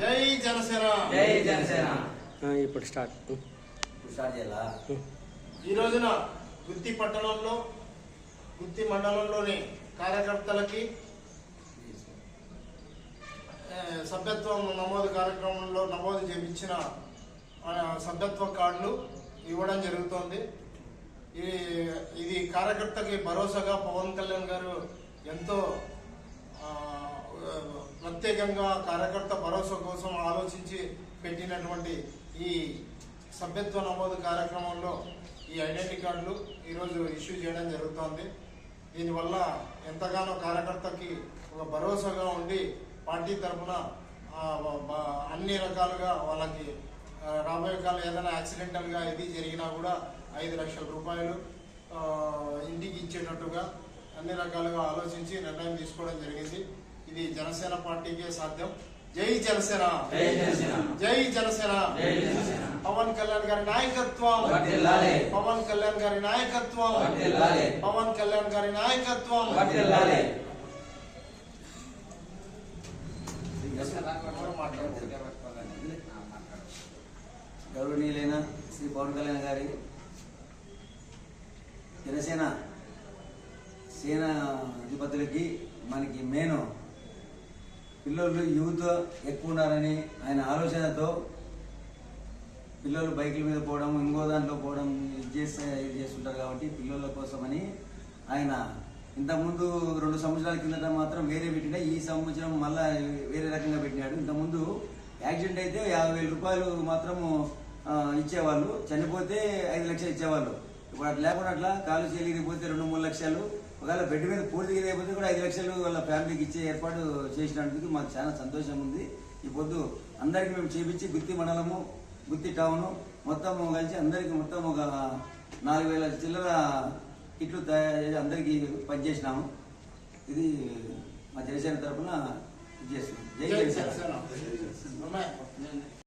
జై జనసేన. జై జనసేన. ఇప్పుడు స్టార్ట్. ఇప్పుడు స్టార్ట్ చేయాలా? ఈ రోజున గుత్తి పట్టణంలో గుత్తి మండలంలోని కార్యకర్తలకి సభ్యత్వం నమోదు కార్యక్రమంలో నమోదు చేయించిన సభ్యత్వ కార్డులు ఇవ్వడం జరుగుతోంది. ఇది ఇది కార్యకర్తకి భరోసాగా పవన్ కళ్యాణ్ గారు ఎంతో ప్రత్యేకంగా కార్యకర్త భరోసా కోసం ఆలోచించి పెట్టినటువంటి ఈ సభ్యత్వ నమోదు కార్యక్రమంలో ఈ ఐడెంటిటీ కార్డులు ఈరోజు ఇష్యూ చేయడం జరుగుతోంది. దీనివల్ల ఎంతగానో కార్యకర్తకి ఒక భరోసాగా ఉండి పార్టీ తరఫున అన్ని రకాలుగా వాళ్ళకి రాబోయే కాలం ఏదైనా యాక్సిడెంటల్గా ఇది జరిగినా కూడా ఐదు లక్షల రూపాయలు ఇంటికి ఇచ్చేటట్టుగా అన్ని రకాలుగా ఆలోచించి నిర్ణయం తీసుకోవడం జరిగింది. ఇది జనసేన పార్టీకే సాధ్యం. జై జనసేన. జై జనసేన. జై జనసేన. జై జనసేన. పవన్ కళ్యాణ్ గారి నాయకత్వం. పవన్ కళ్యాణ్ గారి నాయకత్వం. పవన్ కళ్యాణ్ గారి నాయకత్వం. గౌరవనీయులైన శ్రీ పవన్ కళ్యాణ్ గారి జనసేన సేన అధిపతులకి మనకి మెయిన్ పిల్లలు యూత్ ఎక్కువ ఉన్నారని ఆయన ఆలోచనతో పిల్లలు బైకుల మీద పోవడం ఇంకో దాంట్లో పోవడం ఇది చేస్తే ఇది చేస్తుంటారు కాబట్టి పిల్లల కోసమని ఆయన ఇంతకుముందు రెండు సంవత్సరాల కిందట మాత్రం వేరే పెట్టినా ఈ సంవత్సరం మళ్ళా వేరే రకంగా పెట్టినాడు. ఇంతకుముందు యాక్సిడెంట్ అయితే యాభై వేల రూపాయలు మాత్రం ఇచ్చేవాళ్ళు చనిపోతే ఐదు లక్షలు ఇచ్చేవాళ్ళు. వాటి లేకుండా అట్లా కాలు చేయలేకపోతే రెండు మూడు లక్షలు ఒకవేళ బెడ్ మీద పూర్తిగా లేకపోతే కూడా ఐదు లక్షలు వాళ్ళ ఫ్యామిలీకి ఇచ్చే ఏర్పాటు చేసినందుకు మాకు చాలా సంతోషం ఉంది. ఈ పొద్దు అందరికి మేము చేపించి గుత్తి మండలము గుత్తి టౌన్ మొత్తం కలిసి అందరికీ మొత్తం ఒక నాలుగు వేల చిల్లర కిట్లు తయారు చేసి పనిచేసినాము. ఇది మా జనసేన తరఫున ఇది చేస్తున్నాం. జై జై జనసేన